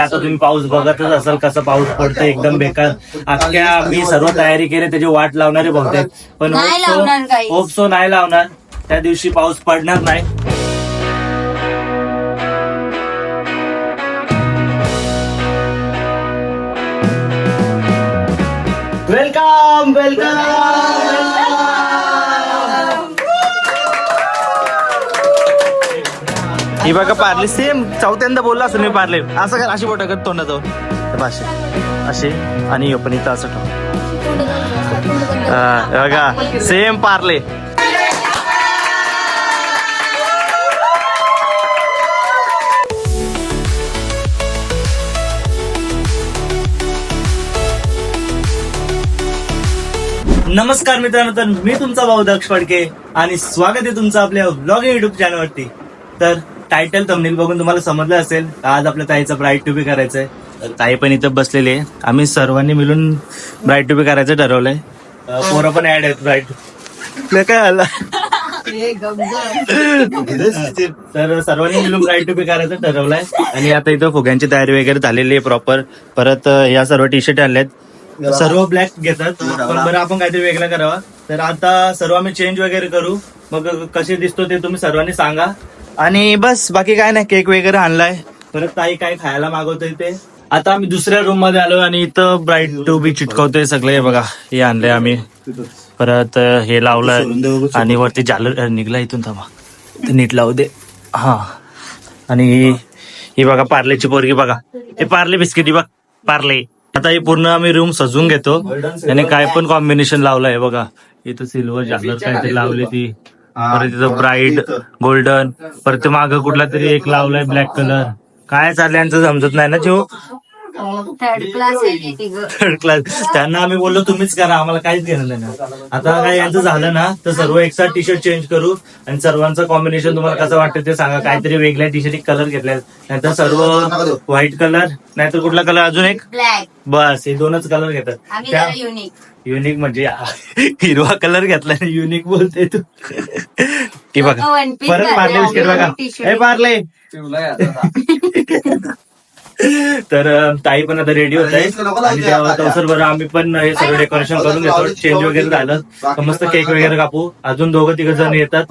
आता तुम्ही पाऊस बघतच असाल कसं पाऊस पडतं एकदम बेकार. अख्ख्या मी सर्व तयारी केली त्याची वाट लावणारे बहुतेक. पण नाही लावणार काही. ओपसो नाही लावणार. त्या दिवशी पाऊस पडणार नाही. Welcome welcome! ही बघा पार्ले सेम चौथ्यांदा बोलला असं मी पार्ले. असं कर अशी बोटा कर तोंडाजवळ भाषे असे आणि पण इथं असं ठेव. बघा सेम पार्ले. नमस्कार मित्रांनो तर मी तुमचा भाऊ दक्ष फडके आणि स्वागत आहे तुमचं आपल्या ब्लॉगिंग युट्यूब चॅनलवरती तर टायटल तमनील बघून तुम्हाला समजलं असेल आज आपल्या ताईचं ब्राईट टू बी करायचंय. तर ताई पण इथं बसलेली आहे. आम्ही सर्वांनी मिळून ब्राईट टू बी करायचं ठरवलंय. पोरं पण ऍड आहेत ब्राईट काय आला? तर सर्वांनी मिळून ब्राईट टू बी करायचं ठरवलंय. आणि आता इथं फुग्यांची तयारी वगैरे झालेली आहे प्रॉपर परत या सर्व टी शर्ट आणल्यात सर्व ब्लॅक घेतात. पण बरं. आपण काहीतरी वेगळं करावा. तर आता सर्व आम्ही चेंज वगैरे करू. मग कसे दिसतो ते तुम्ही सर्वांनी सांगा. आणि बस बाकी काय नाही केक वगैरे आणलाय. परत ताई काय खायला मागवतोय ते? आता आम्ही दुसऱ्या रूममध्ये आलो आणि इथं ब्राईट टू बी चिटकवतोय सगळे. हे बघा हे आणलंय आम्ही. परत हे लावलंय आणि वरती जालर निघला इथून थांबा. ते नीट लावू दे. हा. आणि ही बघा पार्लेची पोरगी बघा. हे पार्ले बिस्किट ही बघ पार्ले. आता हे पूर्ण आम्ही रूम सजवून घेतो. आणि काय पण कॉम्बिनेशन लावलंय बघा. इथं सिल्वर जालर काय ते लावले ती. परत इथं ब्राईट गोल्डन परत माग कुठला तरी एक लावलाय ब्लॅक कलर काय चाललंय? यांचं समजत नाही ना जीव. थर्ड क्लास आहे ती ग. थर्ड क्लास त्यांना आम्ही बोललो तुम्हीच करा आम्हाला काहीच घेणं नाही ना. आता काय यांचं झालं ना तर सर्व एकसाथ टी शर्ट चेंज करू आणि सर्वांचं कॉम्बिनेशन तुम्हाला कसं वाटतं ते सांगा. काहीतरी वेगळ्या टी शर्ट कलर घेतल्या नाहीतर सर्व व्हाईट कलर नाहीतर कुठला कलर अजून एक? ब्लॅक बस हे दोनच कलर घेतात. आम्ही त्या जरा युनिक युनिक म्हणजे हिरवा कलर घेतला युनिक बोलते तू. की बघा. परत पार्ले बिस्किट बघा. हे पार्ले. तर ताई पण आता रेडी होत आहे बरं आम्ही पण हे सगळं डेकोरेशन करून घेतो. चेंज वगैरे झालं. मस्त केक वगैरे कापू. अजून दोघं तिघ जण येतात.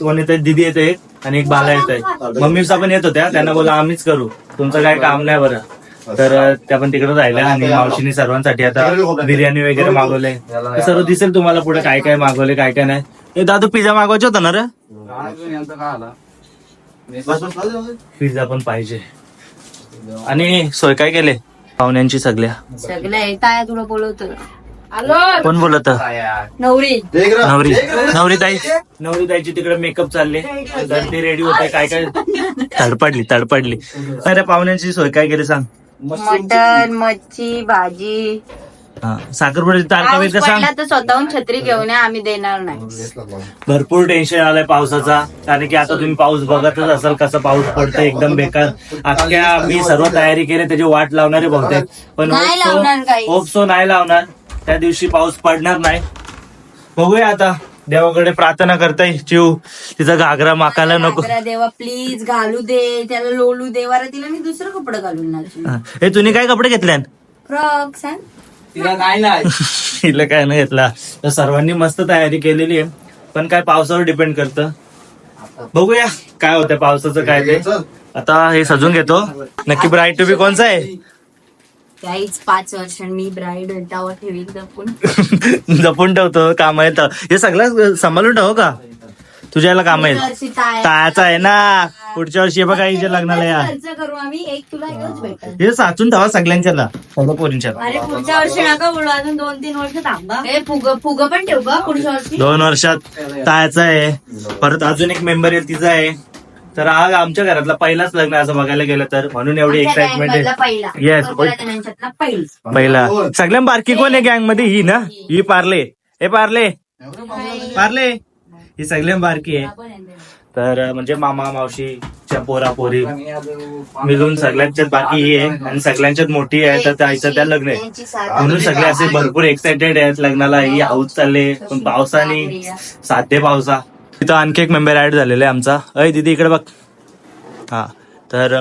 दोन येतात दिदी येते. आणि एक बाला येत आहे मम्मीचा पण येत होत्या. त्यांना बोला आम्हीच करू. तुमचं काय काम नाही बरं. तर त्या पण तिकडे राहिल्या. आणि मावशीने सर्वांसाठी आता बिर्याणी वगैरे मागवले. ते सर्व दिसेल तुम्हाला पुढे काय काय मागवले काय काय नाही. हे दादू पिझ्झा मागवायचा होता ना रे? पिझ्झा पण पाहिजे. आणि सोय काय केले? पाहुण्यांची सगळ्या. सगळं आहे. काय तुला बोलवतो आलो कोण बोलत नवरी. नवरी. नवरी ताई. नवरी ताईची तिकडे मेकअप चालले. तर ते रेडी होते. काय काय? तडपडली तडपडली. अरे पाहुण्यांची सोय काय केली सांग? मटन मच्छी भाजी. साखरपुड्याची तारखा पाऊस पडला तर स्वतःहून छत्री घेऊन या आम्ही देणार नाही. भरपूर टेन्शन आलंय पावसाचा. कारण की आता तुम्ही पाऊस बघतच असाल कसं पाऊस पडतं एकदम बेकार. अख्ख्या मी सर्व तयारी केली त्याची वाट लावणारे बहुतेक. पण नाही लावणार काही. ओपसो नाही लावणार. त्या दिवशी पाऊस पडणार नाही. बघूया आता. देवाकडे प्रार्थना करताय. चिव तिचा घागरा माकायला नको. घागरा देवा प्लीज घालू दे. त्याला लोलू दे. वारा तिला मी दुसरं कपडे घालून नाचू हा. हे तुम्ही काय कपडे घेतले फ्रॉक सांग हिला काय नाही घेतला. तर सर्वांनी मस्त तयारी केलेली आहे. पण काय पावसावर डिपेंड करतं. बघूया काय होतं पावसाचं काय ते. आता हे सजून घेतो. नक्की ब्राईट टू बी कोणचा आहे? काहीच पाच वर्ष मी ब्राईड जपून. जपून ठेवतो काम येतं हे सगळं सांभाळून ठेव का? तुझ्या याला काम ताय- तायाचा आहे ना. पुढच्या वर्षी हे बघा हिच्या लग्नाला या. खर्च करू आम्ही. एक तुला एकच भेटेल हे साचून ठेवा सगळ्यांच्याला. सगळं पोरींच्या. अरे पुढच्या वर्षी नका बोलू. अजून दोन तीन वर्ष थांबा. हे फुग फुग पण ठेवू का? पुढच्या वर्षी? दोन वर्षात तायाचा आहे. परत अजून एक मेंबर येईल तिचा आहे. तर हा आमच्या घरातला पहिलाच लग्न असं बघायला गेलं तर. म्हणून एवढी एक्साइटमेंट आहे. जणांच्यातला पहिला. पहिला सगळ्यात बारकी कोण आहे गँगमध्ये ही ना? ही पार्ले. हे पार्ले. पार्ले. ही सगळ्यात बारकी आहे. तर म्हणजे मामा मावशीच्या पोरा पोरी मिळून सगळ्यांच्यात बाकी ही आहे आणि सगळ्यांच्यात मोठी आहे तर त्याचं त्या लग्न आहे. म्हणून सगळे असे भरपूर एक्साइटेड आहेत लग्नाला. ही हाऊस चालले पण पावसाने साधे पावसा. तिथं आणखी एक मेंबर ऍड झालेला आहे आमचा. अय दिदी इकडे बघ. हा. तर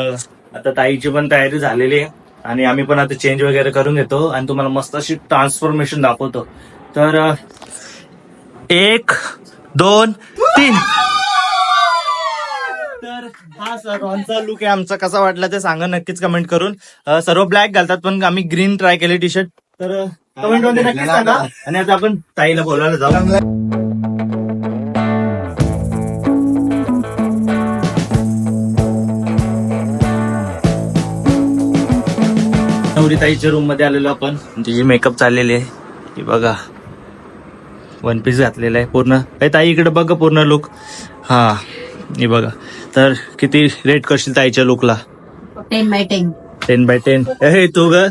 आता ताईची पण तयारी झालेली आहे आणि आम्ही पण आता चेंज वगैरे करून घेतो आणि तुम्हाला मस्त अशी ट्रान्सफॉर्मेशन दाखवतो. तर एक दोन तीन. तर हा सर्वांचा लुक आहे आमचा कसा वाटला ते सांगा नक्कीच कमेंट करून. अ, सर्व ब्लॅक घालतात पण आम्ही ग्रीन ट्राय केले टी शर्ट तर कमेंटमध्ये नक्कीच सांगा. आणि आता आपण ताईला बोलायला जाऊ. नवरी ताईच्या रूममध्ये आलेलो आपण. तिची मेकअप चाललेली आहे. ही बघा. वन पीस घातलेला आहे पूर्ण. ए ताई इकडे बघ पूर्ण लुक हा हे बघा. तर किती रेट करशील ताईच्या Lukla ten by ten ten by ten हे तू ग?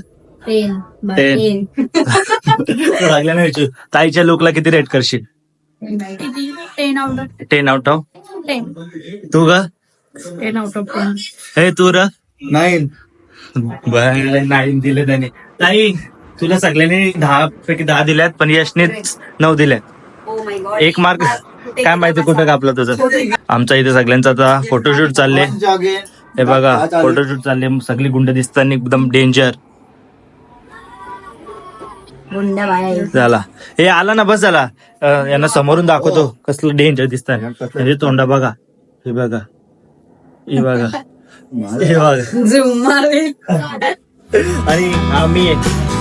टेन. टेन लागल्या नाही विचारू. ताईच्या लुकला किती रेट करशील? Ten out of ten out of ten तू ग? टेन आउट ऑफ टेन हे तू र नाईन नाही दिले त्याने. ताई तुला सगळ्यांनी दहा पैकी दहा दिल्यात पण यशने नऊ दिल्यात. ओ माय गॉड एक मार्क काय माहिती कुठं कापला तुझं? आमच्या इथे सगळ्यांचा आता फोटोशूट चालले. हे बघा फोटोशूट चालले. सगळी गुंड दिसताना एकदम डेंजर गुंड बाय झाला हे आला ना बस झाला. अं, यांना समोरून दाखवतो कसलं डेंजर दिसतात म्हणजे तोंडा बघा. हे बघा. हे बघा. हे बघा. आणि आम्ही आहे.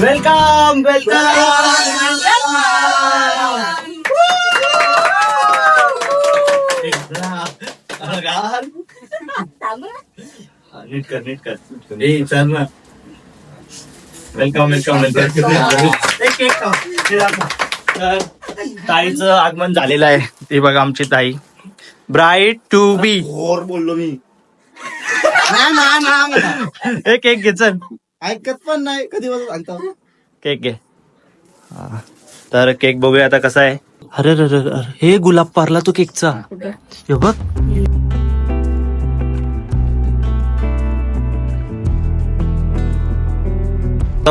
वेलकम वेलकम नीट कर नीट कर ए चल ना वेलकम वेलकम वेलकम तर ताईचं आगमन झालेलं आहे. ते बघा आमची ताई. ब्राईट टू बी बोललो मी. ना ना ना एक केक घे चल. ऐकत पण नाही कधी बघ सांगतो केक घे. हा. तर केक बघूया आता कसा आहे. अरे अरे अरे अरे, हे गुलाब पारला तो केकचा. हे बघ.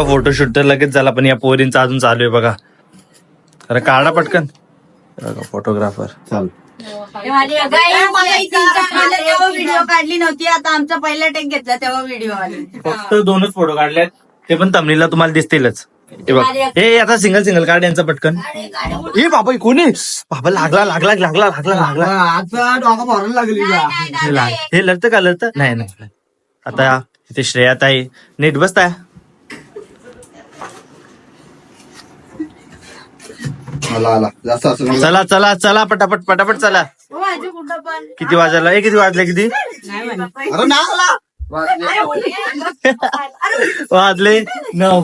फोटोशूट तर लगेच झाला पण या पोरींचा अजून चालू आहे बघा. अरे काढा पटकन. फोटोग्राफर चाल. व्हिडिओ काढली नव्हती आता आमचा पहिला टेक घेतला तेव्हा व्हिडिओ आली. फक्त दोनच फोटो काढलेत ते पण तमनीला तुम्हाला दिसतीलच. हे बघ. हे आता सिंगल सिंगल काढ यांचा पटकन. हे बाबा कोणी बाबा लागला लागला लागला लागला लागला. आता डोका भरायला लागली का हे लाग हे लढतं का? लढतं? नाही नाही आता इथे श्रेयात आहे नीट बसताय. आला आला जास्त असं नको. चला चला चला पटापट पटापट चला. पण. किती वाजायला हे किती वाजले किती? नाही म्हणत. अरे ना आला वाजले. नऊ.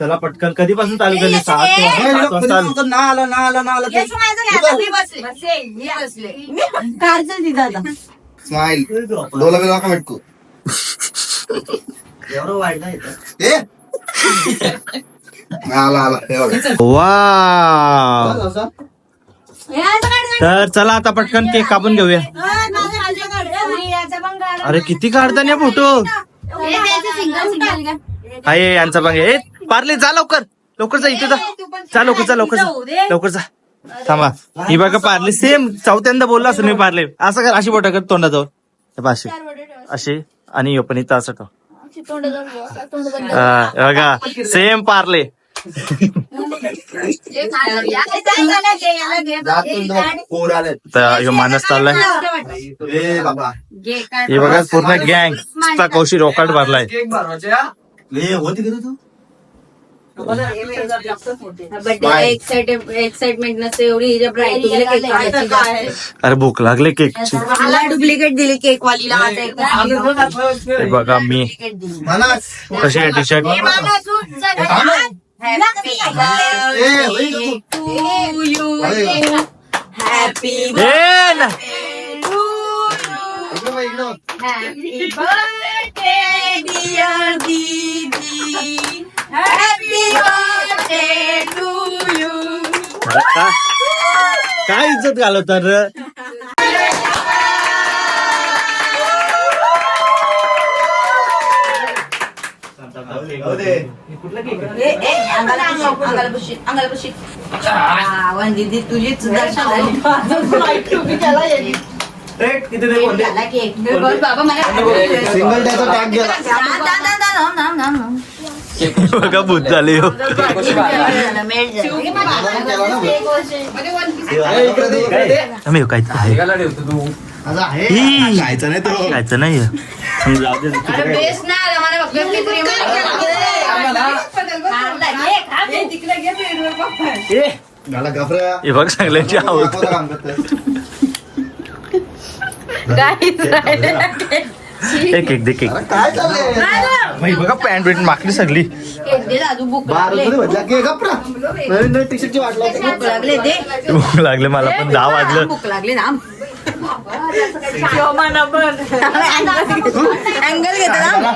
चला पटकन. कधीपासून चालू केले? सात हे वाजता. ना आला ना आला ना आला. स्माइल डोला बिला का मेटकू. ए. आला आला. हे बघा. वा. तर चला आता पटकन केक कापून घेऊया. अरे किती काढता ना फोटो? आहे यांचा पण ए पार्ले जा लवकर. लवकर जा इथे जा. जा लवकर जा लवकर जा. लवकर जा. थांबा. ही बघा पार्ले. सेम चौथ्यांदा बोलला असं मी पार्ले. असं कर अशी बोटा कर तोंडाजवळ. अशी. अशी. आणि पण इथं असं ठेव. हे बघा. सेम पार्ले. माणूस चाललाय. हे बघा पूर्ण गँग कौशी रोकाट भरलाय एक्साइटमेंट नसते एवढी केक. अरे भूक लागले मला डुप्लिकेट दिली केक वालीला बघा मी कशी आहे T shirt Happy birthday ए, होई का तू? to you. होई का? Happy ए ना birthday to you. इकडं बघ, इकडं बघ. Happy birthday, dear Didi. Happy birthday to you. का काय इज्जत घालवतात रे? दीदी तुझीच दर्शन झाली किती ते कोणते? झाला केक बस बाबा मला सिंगल त्याचा टॅग गेला दा, दा, दा, दा, दा, दा, दा, दा. बघा भूत झाले हो. मेड ए, इकडे दे, इकडे दे. आम्ही काहीच आहे आहे ई. खायचं नाही तो. खायचं नाही जाऊ दे. बेस ना आला मला हे बघ सगळ्यांची आवड. एक एक दे केक बघा पॅन्ट बिंट माकली सगळी. भूक लागले. मला पण दहा वाजलं. भूक लागली ना अँगल घेते ना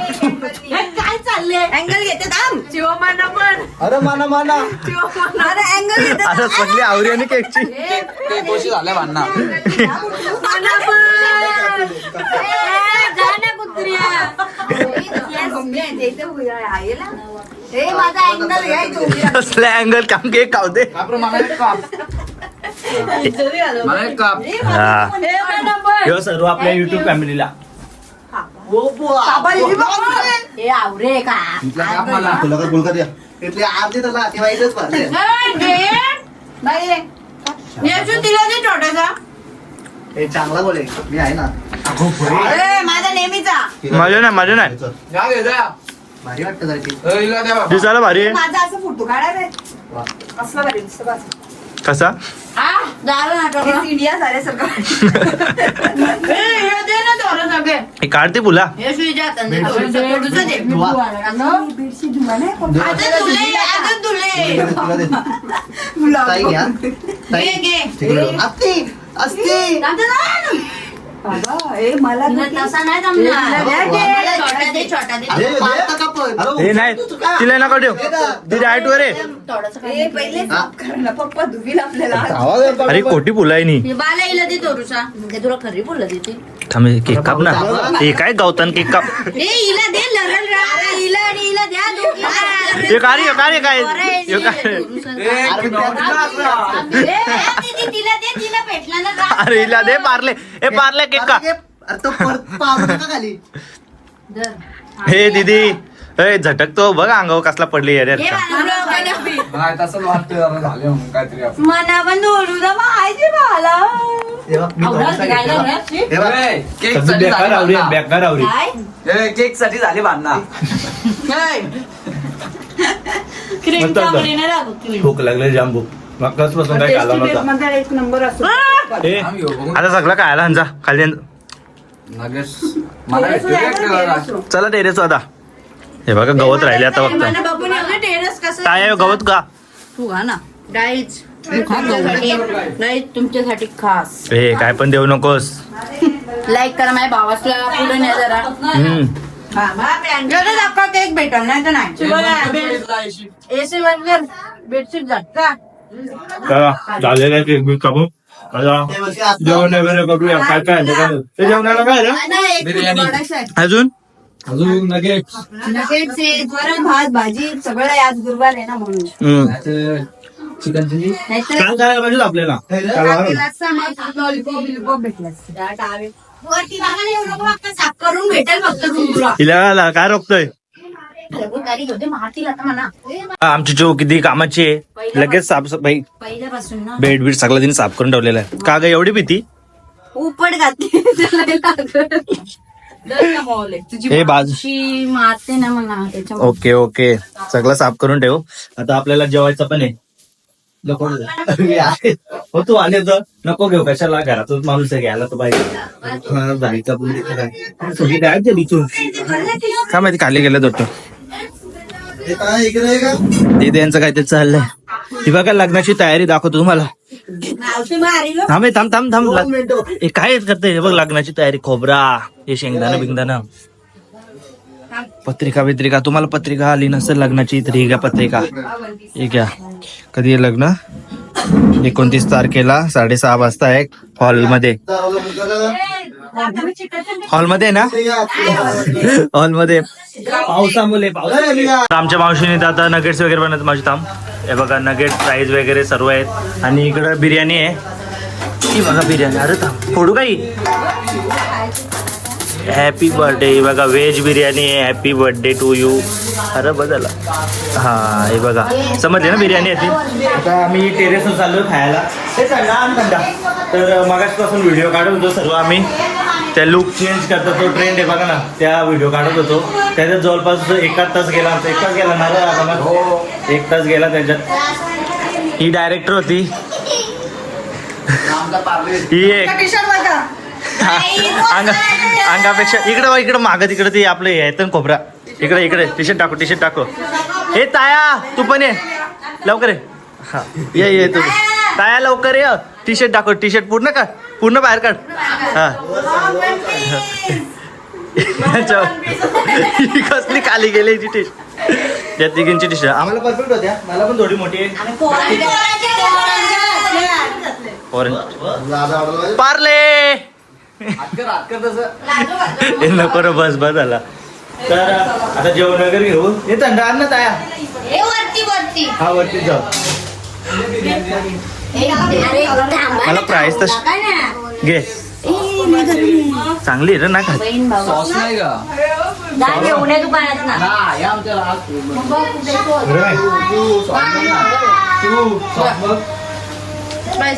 काय चाललंय अँगल घेते दाम शिवमाना पण अरे माना माना अरे अँगल घेते आता सगळी आवरी आणि केकची माना पण जा ना कुत्र्या हे माझा अँगल घ्याय तू कसले अँगल काम केक खाऊ दे हा हे ह्यो सर्व आपल्या युट्यूब फॅमिलीला हे आवरे का? तुला काय बोलका द्या इथले अर्धे तर लाटे वाईटच भरले. तिला दे छोटासा हे चांगला बोले मी आहे ना. माझा नेहमीचा. माझ्या नाही माझ्या नाही. भारी वाटतं जरा ती. दिसायला भारी आहे. माझा असं फोटो काढा रे वा. असला भारी दिसतो बस. कसा? काढते पुला असती तसा नाही हे तू? तिला नका ठेव ती डायट वर आहे. अरे कोटी नी. हे बाला दे थोडूसा म्हणजे तुला खरी बोलला देते. थांब केक काप ना. हे काय गावतान केक काप. हे काय रे, काय रे, काय हे काय? अरे, त्या- ए, दीदी, तिला दे तिला भेटला ना जा. अरे हिला दे पार्ले हे पार्ले केक का अरे, तो परत पावलं नका खाली. हे दीदी. ए झटकतो बघ अंगावर कसला पडली अरे हे मला बघा. तसंच वाटतं जरा झाले म्हणून काहीतरी आपण. मना पण धोडू मला हे? हे. ए, केकसाठी झाली बेकार आवरी भांडणं. बेकार आवरी काय ए, केकसाठी झाली भांडणं. क्रीम मस्त होतं. चांगली नाही लागत क्रीम भूक लागले जाम भूक मग पासून काय नव्हता ए, आम्ही घेऊ बघू. आता सगळं काय आला जा खाली आण. नगेच. मला. चला टेरेस आता हे बघा गवत राहिले आता फक्त टेरेस कसं काय आहे गवत का तू खा ना. डाळीच. तुमच्यासाठी खास. हे काय पण देऊ नकोस. लाईक करा माझ्या भावासला पुढे न्या जरा. हम्म. जरा दाखवा केक भेटल नाही तर नाही. एसी वर बेडशीट झटका चला झालेला केक बी कापू आता हे बघ, हे असं- जेवण वगैरे करूया. काय काय आहे ते? ते जेवणाला काय आहे रे? बिर्याणी. अजून अजून नगेट वरण भात भाजी सगळं आज गुरुवार आहे ना म्हणून. हम्म. Chicken chilli. नाहीतर काय करायला पाहिजे आपल्याला. काल वाढव. वरती बघा ना, एवढं फक्त साफ करून भेटेल फक्त room तुला. हिला ला- काय रोखतोय? गाडी होते मारतील आता म्हणा. आमची जो किती कामाची आहे. लगेच साफसफाई पहिल्यापासून ना. बेड बीड सगळं तिने साफ करून ठेवलेला आहे. का ग एवढी भीती? उपट घातली. त्याला मौले. तुझी हे बाजू. मावशी मारते ना त्याच्यामुळे. Okay okay. सगळं साफ करून ठेव. आता आपल्याला जेवायचं पण आहे. नको हे आहे. हो तू आले तर नको घेऊ. कशाला? घरातच माणूस आहे घ्यायला तर पाहिजे. जायचं पण तिथे काय. काय ते काय माहिती खाली गेलं होतं हे ते त्यांचं काय ते चाललंय. ती बघा लग्नाची तयारी दाखवतो तुम्हाला. थांब हे, थांब थांब थांब. हे काय करते हे बघ लग्नाची तयारी खोबरा हे शेंगदाणा बिंगदाणा. पत्रिका बित्रिका. तुम्हाला पत्रिका आली नसेल लग्नाची तर ही घ्या पत्रिका. हे घ्या. कधी आहे लग्न? एकोणतीस तारखेला साडेसहा वाजता आहे हॉलमध्ये हॉलमध्ये ना? हॉलमध्ये पावसामुळे आमच्या मावशीने तर आता नगेट्स वगैरे बनवत माझी थांब. हे बघा नगेट प्राईज वगैरे सर्व आहेत. आणि इकडं बिर्याणी आहे. ही बघा बिर्याणी. अरे थांब. फोडू काही? हॅपी बर्थडे हे बघा व्हेज बिर्याणी आहे. हॅपी बर्थडे टू यू अरे बदला. हा हे बघा. समजले ना बिर्याणी आहे ती आता आम्ही टेरेसवर चाललो खायला. ते थंडा तर मगाचपासून व्हिडिओ काढत होतो सर्व आम्ही. त्या लुक चेंज करतो तो ट्रेंड आहे बघा ना. त्या व्हिडिओ काढत होतो. त्याच्यात जवळपास एकाच तास गेला आमचा. एक तास गेला ना आता एक तास गेला त्याच्यात. ही डायरेक्टर होती. ही एक. अंगा अंगापेक्षा इकडं बघ, इकडं मागं तिकडं ते आपलं हे आहेत ना खोबरा. इकडे इकडे. टी शर्ट टाकू टी शर्ट टाकू. हे ताया तू पण ये. लवकर ये. हा. ये ये तू. ताया लवकर ये. टी शर्ट टाकू टी शर्ट पूर्ण काढ पूर्ण बाहेर काढ. हा. ही कसली खाली गेली टी शर्ट या तिघींची टी शर्ट आम्हाला परफेक्ट होत्या. मला पण थोडी मोठी आहे. ऑरेंज पार्ले! नको रे बस बस झाला. तर आता जेवण वगैरे घेऊ. हे थंड आण ना ताया. हे वरती वरती हा वरती जाऊ. मला प्राईस तर घे. चांगली रे ना खात सॉस नाही का? दुकानात ना.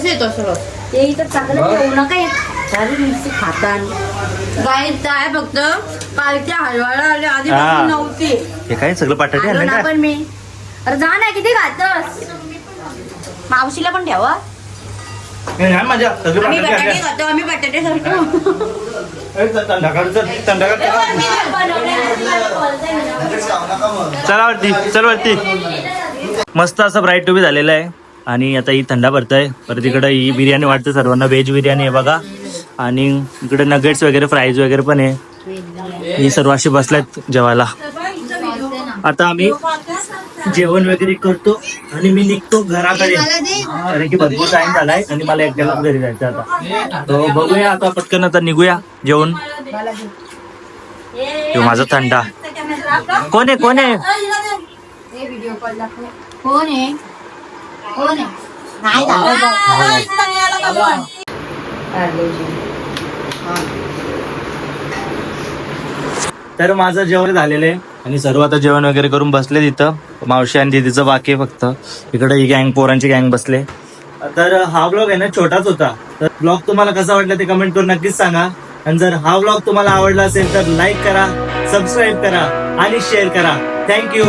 येतो सर्व ते इथं चांगलं ठेवू नका एक. मिरची खातान काय फक्त आले. हा. आधीपासून नव्हती. हे काय सगळं पाठाटे आलो आणलं ना पण मी. अरे जा ना किती खातस? मावशीला पण ठेवा घाल माझ्या सगळं आम्ही पाठाटे बटाटे आणलं. खातो आम्ही बटाटे खातो. ए, थंडाकाळ चल वरती चल वरती. मस्त असं ब्राईट टू बी झालेलं आहे. आणि आता ही थंडा भरत आहे परत इकडं ही बिर्याणी वाटते सर्वांना. व्हेज बिर्याणी आहे बघा. आणि इकडे नगेट्स वगैरे फ्राईज वगैरे पण आहे. ही सर्व अशी बसल्यात जेवायला. आता आम्ही जेवण वगैरे करतो आणि मी निघतो घराकडे. कारण की भरपूर टाइम झालाय आणि मला एकट्याला घरी जायचं आता. तो बघूया आता पटकन आता निघूया जेवण तो माझा थंडा. कोण आहे कोण आहे? तर माझं जेवण झालेलं आहे. आणि सर्व आता जेवण वगैरे करून बसले तिथं. मावशी आणि दिदीचं बाकी फक्त. इकडे ही गँग पोरांची गँग बसले. तर हा ब्लॉग आहे ना छोटाच होता. तर ब्लॉग तुम्हाला कसा वाटला ते कमेंट करून नक्कीच सांगा. आणि जर हा ब्लॉग तुम्हाला आवडला असेल तर लाईक करा सबस्क्राईब करा आणि शेअर करा. थँक्यू